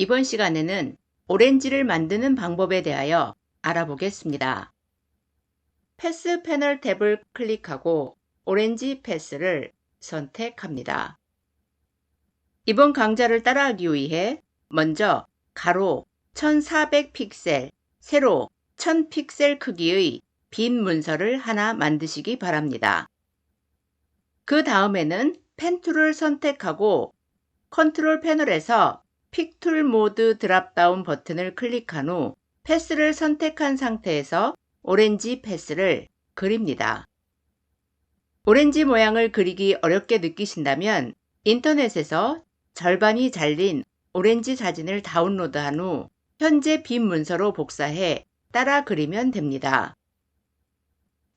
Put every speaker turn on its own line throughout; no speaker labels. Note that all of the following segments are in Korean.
이번 시간에는 오렌지를 만드는 방법에 대하여 알아보겠습니다. 패스 패널 탭을 클릭하고 오렌지 패스를 선택합니다. 이번 강좌를 따라하기 위해 먼저 가로 1400 픽셀, 세로 1000 픽셀 크기의 빈 문서를 하나 만드시기 바랍니다. 그 다음에는 펜 툴을 선택하고 컨트롤 패널에서 픽툴 모드 드랍다운 버튼을 클릭한 후 패스를 선택한 상태에서 오렌지 패스를 그립니다. 오렌지 모양을 그리기 어렵게 느끼신다면 인터넷에서 절반이 잘린 오렌지 사진을 다운로드한 후 현재 빈 문서로 복사해 따라 그리면 됩니다.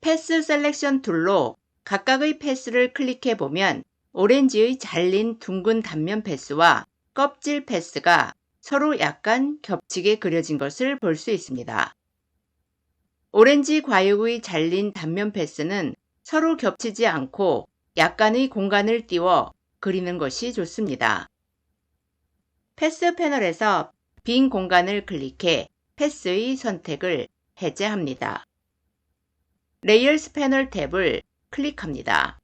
패스 셀렉션 툴로 각각의 패스를 클릭해 보면 오렌지의 잘린 둥근 단면 패스와 껍질 패스가 서로 약간 겹치게 그려진 것을 볼 수 있습니다. 오렌지 과육의 잘린 단면 패스는 서로 겹치지 않고 약간의 공간을 띄워 그리는 것이 좋습니다. 패스 패널에서 빈 공간을 클릭해 패스의 선택을 해제합니다. 레이얼스 패널 탭을 클릭합니다.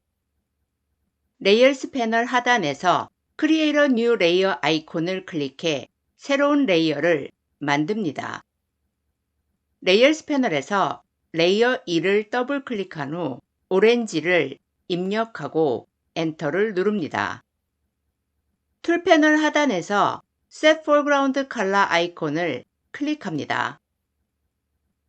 레이얼스 패널 하단에서 크리에이터 뉴 레이어 아이콘을 클릭해 새로운 레이어를 만듭니다. 레이얼스 패널에서 레이어 2를 더블 클릭한 후 오렌지를 입력하고 엔터를 누릅니다. 툴 패널 하단에서 Set Foreground Color 아이콘을 클릭합니다.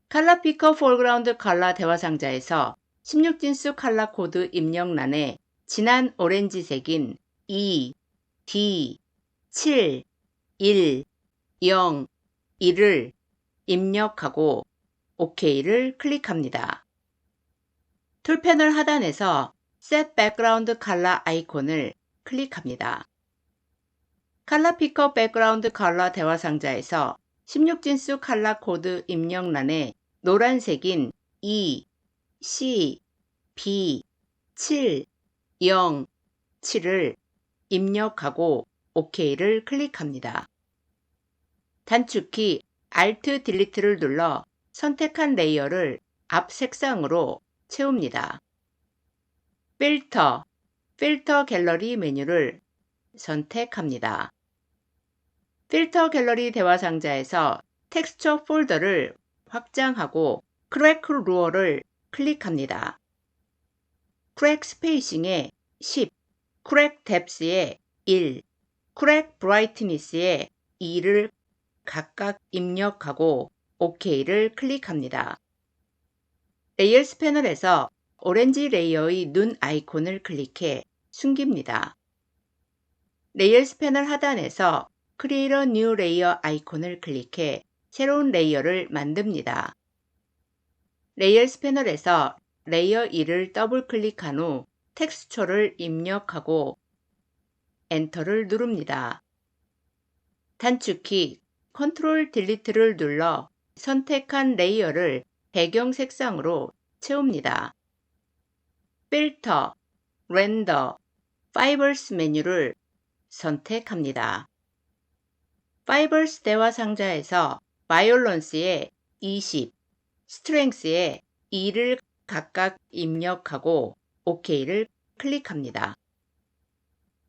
칼라 피커 폴그라운드 칼라 대화 상자에서 16진수 칼라 코드 입력란에 진한 오렌지색인 2, D, 7, 1, 0, 1을 입력하고 OK를 클릭합니다. 툴 패널 하단에서 Set Background Color 아이콘을 클릭합니다. 칼라 피커 백그라운드 컬러 대화 상자에서 16진수 칼라 코드 입력란에 노란색인 E, C, B, 7, 0, 7을 입력하고 OK를 클릭합니다. 단축키 Alt 딜리트를 눌러 선택한 레이어를 앞 색상으로 채웁니다. 필터, 필터 갤러리 메뉴를 선택합니다. 필터 갤러리 대화 상자에서 텍스처 폴더를 확장하고 크랙 루어를 클릭합니다. 크랙 스페이싱에 10, 크랙 뎁스에 1, 크랙 브라이트니스에 2를 각각 입력하고 OK를 클릭합니다. 레이어스 패널에서 오렌지 레이어의 눈 아이콘을 클릭해 숨깁니다. 레이어스 패널 하단에서 크리에이터 뉴 레이어 아이콘을 클릭해 새로운 레이어를 만듭니다. 레이어스 패널에서 레이어 2를 더블 클릭한 후 텍스처를 입력하고 엔터를 누릅니다. 단축키 컨트롤 딜리트를 눌러 선택한 레이어를 배경 색상으로 채웁니다. 필터, 렌더, 파이버스 메뉴를 선택합니다. 파이버스 대화 상자에서 바이올런스에 20, 스트렝스에 2를 각각 입력하고 OK를 클릭합니다.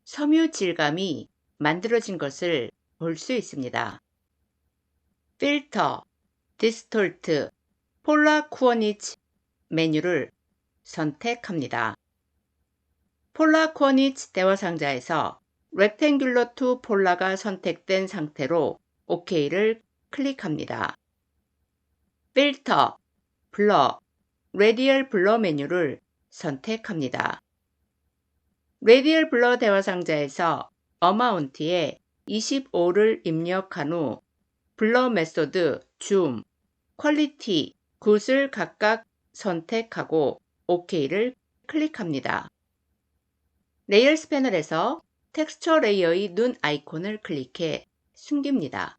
섬유 질감이 만들어진 것을 볼 수 있습니다. 필터, 디스톨트, 폴라 쿠어니치 메뉴를 선택합니다. 폴라 쿠어니치 대화 상자에서 렉탱귤러 투 폴라가 선택된 상태로 OK를 클릭합니다. 필터, 블러, 레디얼 블러 메뉴를 선택합니다. 레디얼 블러 대화 상자에서 어마운트에 25를 입력한 후 블러 메소드, 줌, 퀄리티, 굿을 각각 선택하고 OK를 클릭합니다. 레이얼스 패널에서 텍스처 레이어의 눈 아이콘을 클릭해 숨깁니다.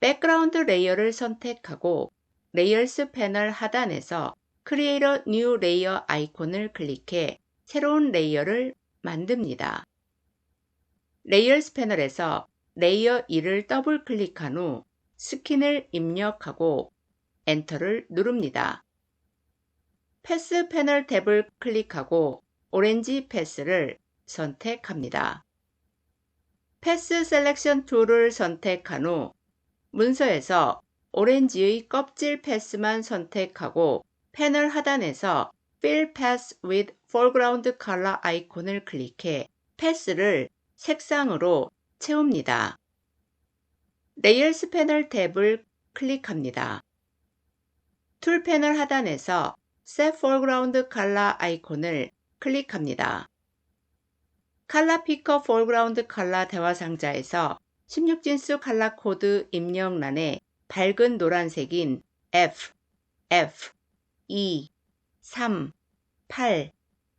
백그라운드 레이어를 선택하고 레이어스 패널 하단에서 크리에이터 뉴 레이어 아이콘을 클릭해 새로운 레이어를 만듭니다. 레이어스 패널에서 레이어 2를 더블 클릭한 후 스킨을 입력하고 엔터를 누릅니다. 패스 패널 탭을 클릭하고 오렌지 패스를 선택합니다. 패스 셀렉션 툴을 선택한 후 문서에서 오렌지의 껍질 패스만 선택하고 패널 하단에서 Fill Pass with Foreground Color 아이콘을 클릭해 패스를 색상으로 채웁니다. 레이얼스 패널 탭을 클릭합니다. 툴 패널 하단에서 Set Foreground Color 아이콘을 클릭합니다. 칼라 피커 Foreground Color 대화 상자에서 16진수 칼라 코드 입력란에 밝은 노란색인 F, F, 2, 3, 8,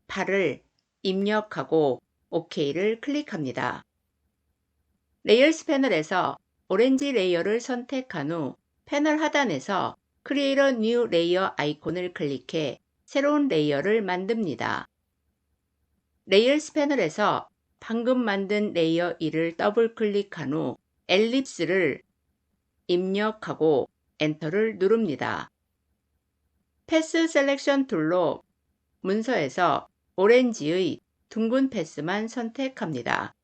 8을 입력하고 OK를 클릭합니다. 레이얼스 패널에서 오렌지 레이어를 선택한 후 패널 하단에서 Create a New Layer 아이콘을 클릭해 새로운 레이어를 만듭니다. 레이얼스 패널에서 방금 만든 레이어 1을 더블 클릭한 후 엘립스를 입력하고 엔터를 누릅니다. 패스 셀렉션 툴로 문서에서 오렌지의 둥근 패스만 선택합니다.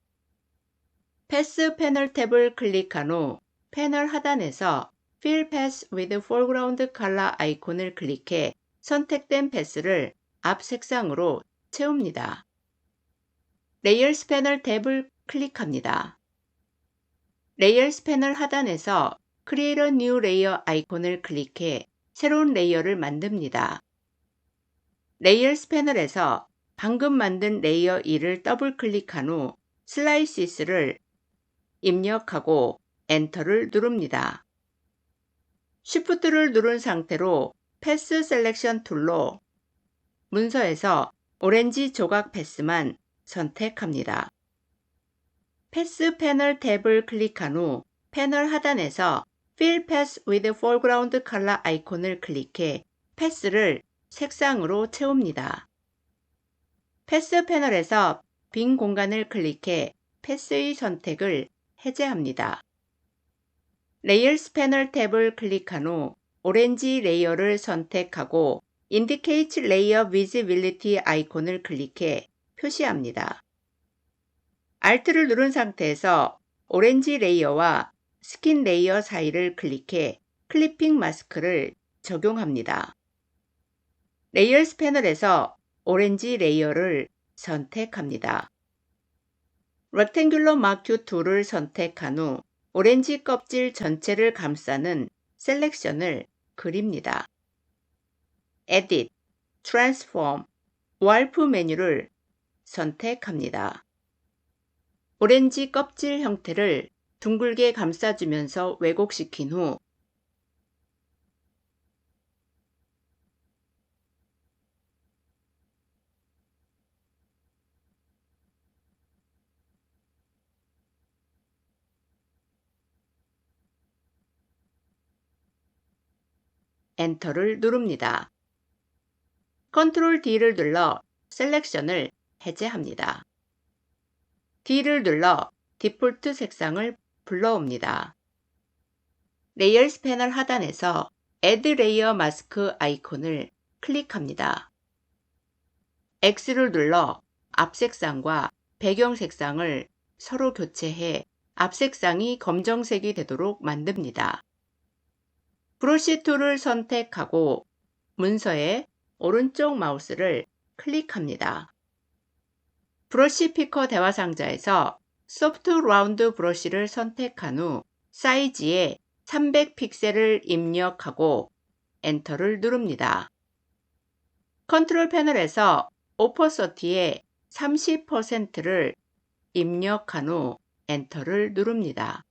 패스 패널 탭을 클릭한 후 패널 하단에서 Fill Pass with Foreground Color 아이콘을 클릭해 선택된 패스를 앞 색상으로 채웁니다. 레이얼스 패널 탭을 클릭합니다. 레이얼스 패널 하단에서 Create a New Layer 아이콘을 클릭해 새로운 레이어를 만듭니다. 레이얼스 패널에서 방금 만든 레이어 2를 더블 클릭한 후 슬라이시스를 입력하고 엔터를 누릅니다. Shift를 누른 상태로 패스 셀렉션 툴로 문서에서 오렌지 조각 패스만 선택합니다. 패스 패널 탭을 클릭한 후 패널 하단에서 Fill Pass with Foreground Color 아이콘을 클릭해 패스를 색상으로 채웁니다. 패스 패널에서 빈 공간을 클릭해 패스의 선택을 해제합니다. 레이얼스 패널 탭을 클릭한 후 오렌지 레이어를 선택하고 Indicate Layer Visibility 아이콘을 클릭해 표시합니다. Alt를 누른 상태에서 오렌지 레이어와 스킨 레이어 사이를 클릭해 클리핑 마스크를 적용합니다. 레이얼스 패널에서 오렌지 레이어를 선택합니다. 렉탱귤러 마큐 툴을 선택한 후 오렌지 껍질 전체를 감싸는 셀렉션을 그립니다. Edit, Transform, Warp 메뉴를 선택합니다. 오렌지 껍질 형태를 둥글게 감싸주면서 왜곡시킨 후 엔터를 누릅니다. 컨트롤 D를 눌러 셀렉션을 해제합니다. D를 눌러 디폴트 색상을 불러옵니다. 레이얼스 패널 하단에서 Add Layer Mask 아이콘을 클릭합니다. X를 눌러 앞 색상과 배경 색상을 서로 교체해 앞 색상이 검정색이 되도록 만듭니다. 브러쉬 툴을 선택하고 문서에 오른쪽 마우스를 클릭합니다. 브러쉬 피커 대화 상자에서 소프트 라운드 브러쉬를 선택한 후 사이즈에 300픽셀을 입력하고 엔터를 누릅니다. 컨트롤 패널에서 오퍼서티에 30%를 입력한 후 엔터를 누릅니다.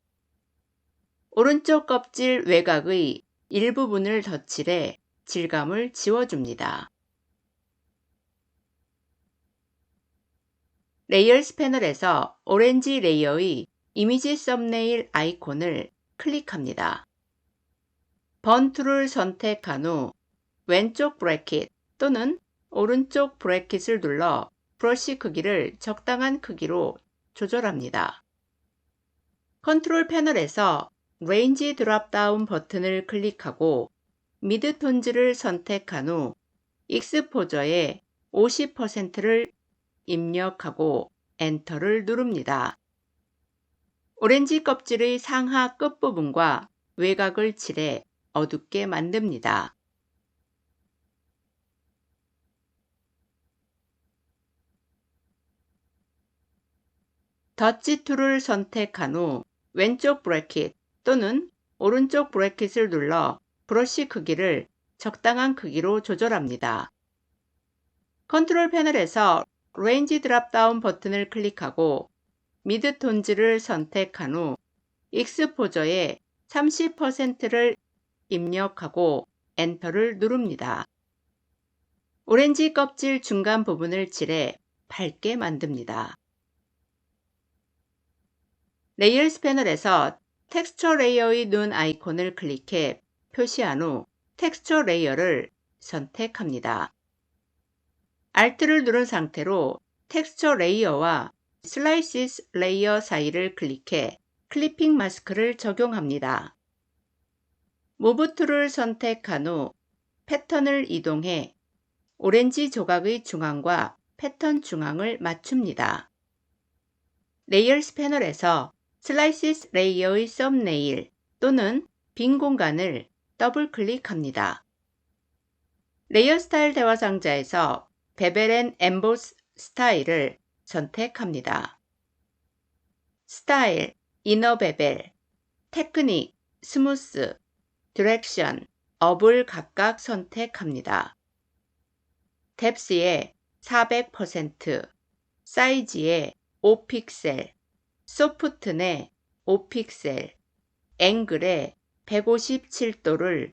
오른쪽 껍질 외곽의 일부분을 덧칠해 질감을 지워줍니다. 레이얼스 패널에서 오렌지 레이어의 이미지 썸네일 아이콘을 클릭합니다. 번툴을 선택한 후 왼쪽 브래킷 또는 오른쪽 브래킷을 눌러 브러쉬 크기를 적당한 크기로 조절합니다. 컨트롤 패널에서 레인지 드랍다운 버튼을 클릭하고 미드 톤즈를 선택한 후 익스포저의 50%를 입력하고 엔터를 누릅니다. 오렌지 껍질의 상하 끝부분과 외곽을 칠해 어둡게 만듭니다. 덧지 툴을 선택한 후 왼쪽 브래킷 또는 오른쪽 브래킷을 눌러 브러쉬 크기를 적당한 크기로 조절합니다. 컨트롤 패널에서 레인지 드랍다운 버튼을 클릭하고 미드 톤즈를 선택한 후 익스포저의 30%를 입력하고 엔터를 누릅니다. 오렌지 껍질 중간 부분을 칠해 밝게 만듭니다. 레이어스 패널에서 텍스처 레이어의 눈 아이콘을 클릭해 표시한 후 텍스처 레이어를 선택합니다. Alt를 누른 상태로 텍스처 레이어와 슬라이시스 레이어 사이를 클릭해 클리핑 마스크를 적용합니다. 무브 툴을 선택한 후 패턴을 이동해 오렌지 조각의 중앙과 패턴 중앙을 맞춥니다. 레이어스 패널에서 슬라이시스 레이어의 썸네일 또는 빈 공간을 더블 클릭합니다. 레이어 스타일 대화 상자에서 앤 엠보스 스타일을 선택합니다. 스타일, 이너 베벨, 테크닉, 스무스, 디렉션, 업을 각각 선택합니다. 뎁스에 400%, 사이즈에 5픽셀, 소프트넷 5픽셀, 앵글에 157도를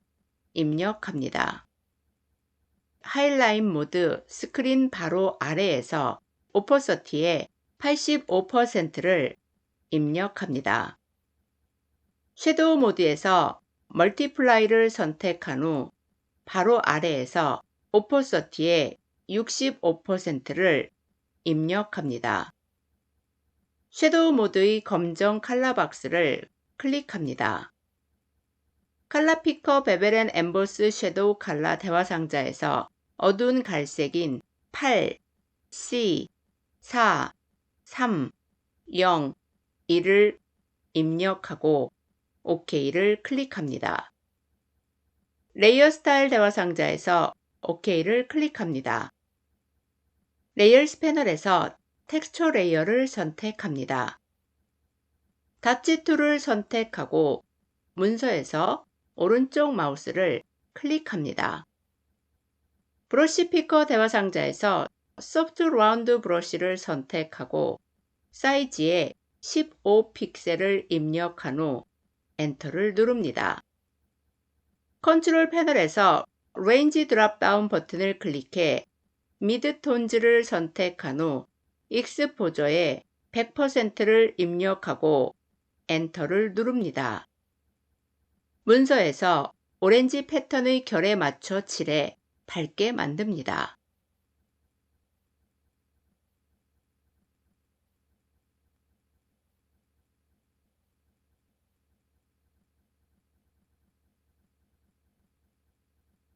입력합니다. 하이라인 모드 스크린 바로 아래에서 오퍼서티의 85%를 입력합니다. 섀도우 모드에서 멀티플라이를 선택한 후 바로 아래에서 오퍼서티의 65%를 입력합니다. 섀도우 모드의 검정 칼라 박스를 클릭합니다. 칼라 피커 앤 엠보스 섀도우 칼라 대화 상자에서 어두운 갈색인 8, C, 4, 3, 0, 1을 입력하고 OK를 클릭합니다. 레이어 스타일 대화 상자에서 OK를 클릭합니다. 레이어스 패널에서 텍스처 레이어를 선택합니다. 닫지 툴을 선택하고 문서에서 오른쪽 마우스를 클릭합니다. 브러쉬 피커 대화 상자에서 소프트 라운드 브러쉬를 선택하고 사이즈에 15 픽셀을 입력한 후 엔터를 누릅니다. 컨트롤 패널에서 레인지 드랍다운 버튼을 클릭해 미드 톤즈를 선택한 후 익스포저에 100%를 입력하고 엔터를 누릅니다. 문서에서 오렌지 패턴의 결에 맞춰 칠해 밝게 만듭니다.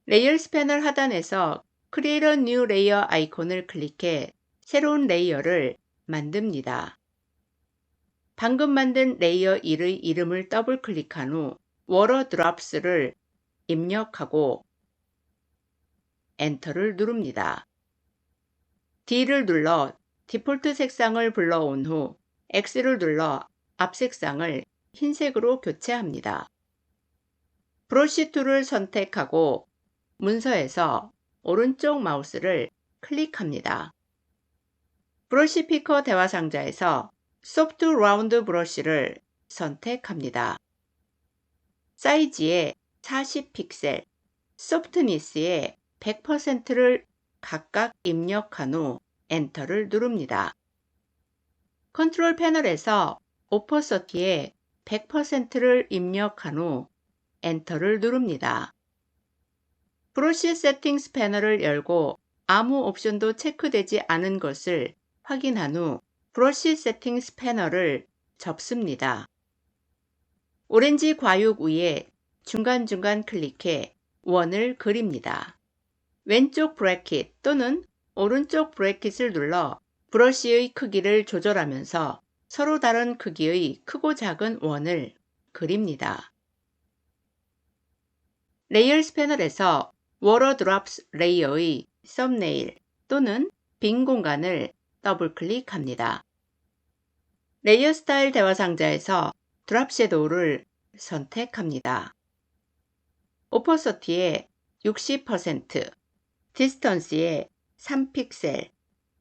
레이어 스 패널 하단에서 Create a New Layer 아이콘을 클릭해 새로운 레이어를 만듭니다. 방금 만든 레이어 1의 이름을 더블 클릭한 후 워러 드랍스를 입력하고 엔터를 누릅니다. D를 눌러 디폴트 색상을 불러온 후 X를 눌러 앞 색상을 흰색으로 교체합니다. 브러쉬 툴을 선택하고 문서에서 오른쪽 마우스를 클릭합니다. 브러쉬 피커 대화 상자에서 소프트 라운드 브러쉬를 선택합니다. 사이즈에 40픽셀, 소프트니스에 100%를 각각 입력한 후 엔터를 누릅니다. 컨트롤 패널에서 오퍼서티에 100%를 입력한 후 엔터를 누릅니다. 브러쉬 세팅스 패널을 열고 아무 옵션도 체크되지 않은 것을 확인한 후 브러쉬 세팅스 패널을 접습니다. 오렌지 과육 위에 중간중간 클릭해 원을 그립니다. 왼쪽 브래킷 또는 오른쪽 브래킷을 눌러 브러쉬의 크기를 조절하면서 서로 다른 크기의 크고 작은 원을 그립니다. 레이어스 패널에서 워러 드롭스 레이어의 썸네일 또는 빈 공간을 더블 클릭합니다. 레이어 스타일 대화 상자에서 드랍 섀도우를 선택합니다. 오퍼서티에 60%, 디스턴스에 3픽셀,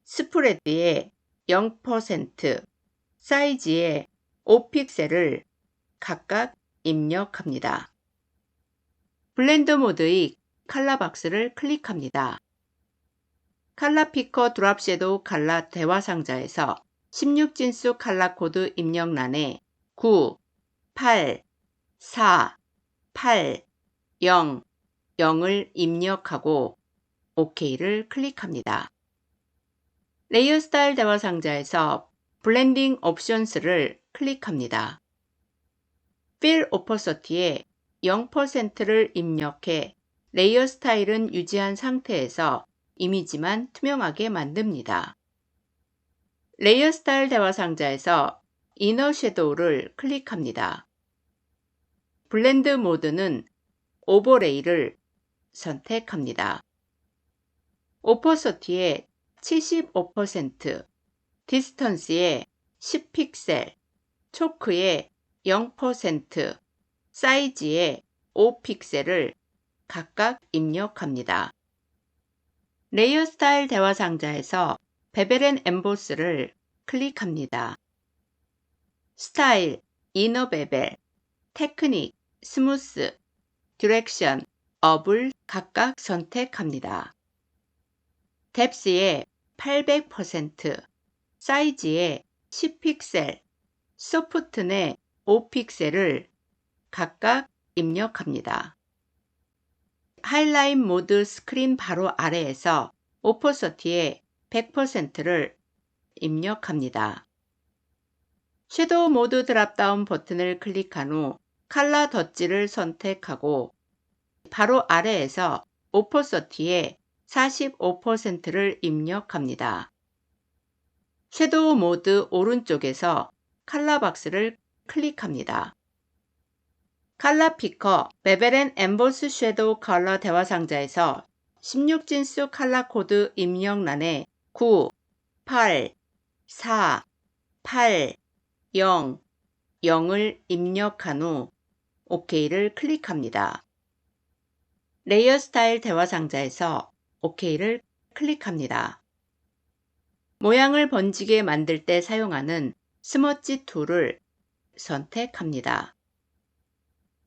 스프레드에 0%, 사이즈에 5픽셀을 각각 입력합니다. 블렌더 모드의 칼라 박스를 클릭합니다. 칼라 피커 드랍 섀도우 칼라 대화 상자에서 16진수 칼라 코드 입력란에 9, 8, 4, 8, 0, 0을 입력하고 OK를 클릭합니다. 레이어 스타일 대화 상자에서 블렌딩 옵션스를 클릭합니다. 필 오퍼서티에 0%를 입력해 레이어 스타일은 유지한 상태에서 이미지만 투명하게 만듭니다. 레이어 스타일 대화 상자에서 이너 섀도우를 클릭합니다. 블렌드 모드는 오버레이를 선택합니다. 오퍼서티에 75%, 디스턴스에 10픽셀, 초크에 0%, 사이즈에 5픽셀을 각각 입력합니다. 레이어 스타일 대화 상자에서 앤 엠보스를 클릭합니다. 스타일, 이너 베벨, 테크닉, 스무스, 디렉션, 업을 각각 선택합니다. 뎁스에 800%, 사이즈에 10픽셀, 소프트 내 5픽셀을 각각 입력합니다. 하이라인 모드 스크린 바로 아래에서 오퍼서티에 100%를 입력합니다. 섀도우 모드 드랍다운 버튼을 클릭한 후 칼라 덧지를 선택하고 바로 아래에서 오퍼서티에 45%를 입력합니다. 섀도우 모드 오른쪽에서 칼라 박스를 클릭합니다. 칼라 피커 베벨 앤 엠보스 섀도우 컬러 대화 상자에서 16진수 칼라 코드 입력란에 9, 8, 4, 8, 0, 0을 입력한 후 OK를 클릭합니다. 레이어 스타일 대화 상자에서 OK를 클릭합니다. 모양을 번지게 만들 때 사용하는 스머치 툴을 선택합니다.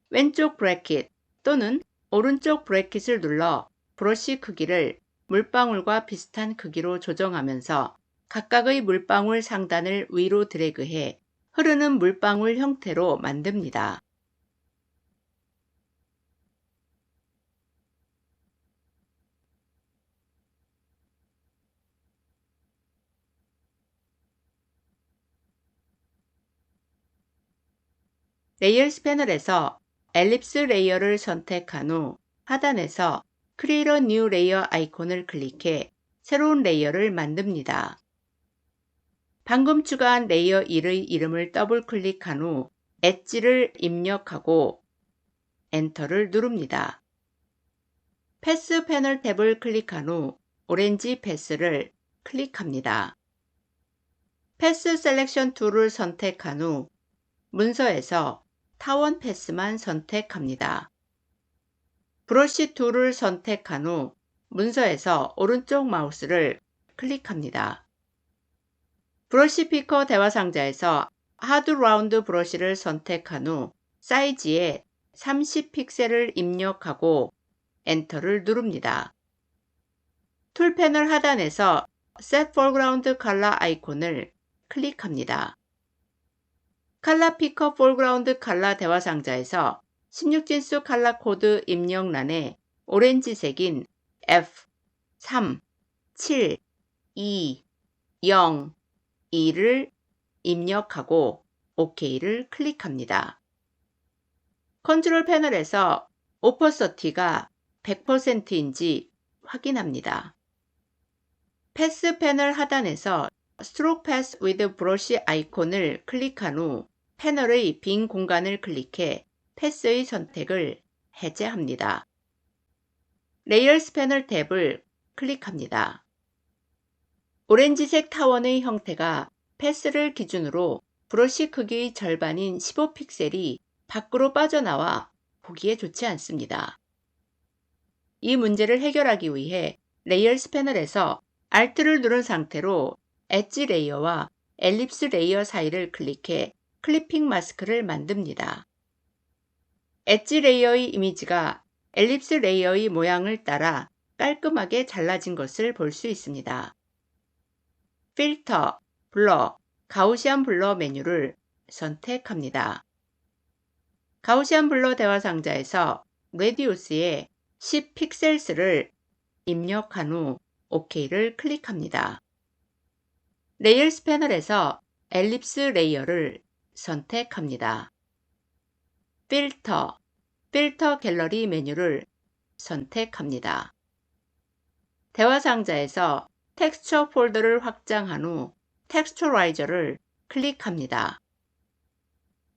왼쪽 브래킷 또는 오른쪽 브래킷을 눌러 브러쉬 크기를 물방울과 비슷한 크기로 조정하면서 각각의 물방울 상단을 위로 드래그해 흐르는 물방울 형태로 만듭니다. 레이어스 패널에서 엘립스 레이어를 선택한 후 하단에서 크리에이터 뉴 레이어 아이콘을 클릭해 새로운 레이어를 만듭니다. 방금 추가한 레이어 1의 이름을 더블 클릭한 후 엣지를 입력하고 엔터를 누릅니다. 패스 패널 탭을 클릭한 후 오렌지 패스를 클릭합니다. 패스 셀렉션 툴을 선택한 후 문서에서 타원 패스만 선택합니다. 브러쉬 툴을 선택한 후 문서에서 오른쪽 마우스를 클릭합니다. 브러쉬 피커 대화 상자에서 하드 라운드 브러쉬를 선택한 후 사이즈에 30 픽셀을 입력하고 엔터를 누릅니다. 툴 패널 하단에서 Set Foreground Color 아이콘을 클릭합니다. 칼라 피커 폴그라운드 칼라 대화 상자에서 16진수 칼라 코드 입력란에 오렌지색인 F 3 7 2 0 2를 입력하고 OK를 클릭합니다. 컨트롤 패널에서 오퍼서티가 100%인지 확인합니다. 패스 패널 하단에서 패스 위드 브러쉬 아이콘을 클릭한 후 패널의 빈 공간을 클릭해 패스의 선택을 해제합니다. 레이어스 패널 탭을 클릭합니다. 오렌지색 타원의 형태가 패스를 기준으로 브러쉬 크기의 절반인 15픽셀이 밖으로 빠져나와 보기에 좋지 않습니다. 이 문제를 해결하기 위해 레이어스 패널에서 Alt를 누른 상태로 엣지 레이어와 엘립스 레이어 사이를 클릭해 클리핑 마스크를 만듭니다. 엣지 레이어의 이미지가 엘립스 레이어의 모양을 따라 깔끔하게 잘라진 것을 볼 수 있습니다. 필터, 블러, 가우시안 블러 메뉴를 선택합니다. 가우시안 블러 대화 상자에서 레디우스에 10 픽셀스를 입력한 후 OK를 클릭합니다. 레이어스 패널에서 엘립스 레이어를 선택합니다. 필터, 필터 갤러리 메뉴를 선택합니다. 대화 상자에서 텍스처 폴더를 확장한 후 텍스처라이저를 클릭합니다.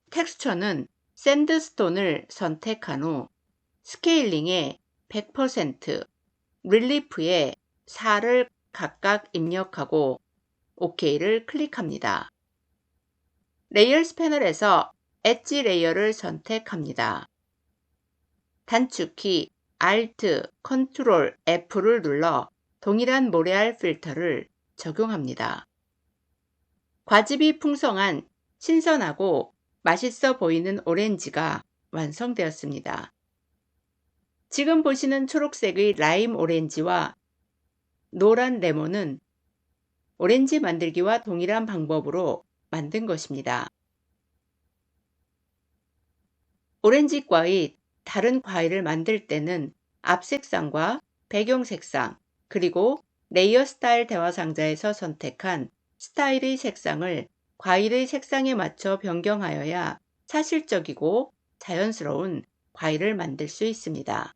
텍스처는 샌드스톤을 선택한 후 스케일링에 100%, 릴리프에 4를 각각 입력하고 OK를 클릭합니다. 레이어스 패널에서 엣지 레이어를 선택합니다. 단축키 Alt, Ctrl, F를 눌러 동일한 모래알 필터를 적용합니다. 과즙이 풍성한 신선하고 맛있어 보이는 오렌지가 완성되었습니다. 지금 보시는 초록색의 라임 오렌지와 노란 레몬은 오렌지 만들기와 동일한 방법으로 만든 것입니다. 오렌지과의 다른 과일을 만들 때는 앞 색상과 배경 색상, 그리고 레이어 스타일 대화 상자에서 선택한 스타일의 색상을 과일의 색상에 맞춰 변경하여야 사실적이고 자연스러운 과일을 만들 수 있습니다.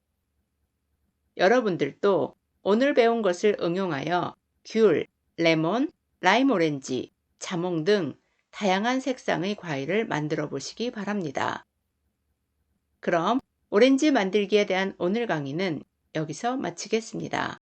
여러분들도 오늘 배운 것을 응용하여 귤, 레몬, 라임 오렌지, 자몽 등 다양한 색상의 과일을 만들어 보시기 바랍니다. 그럼 오렌지 만들기에 대한 오늘 강의는 여기서 마치겠습니다.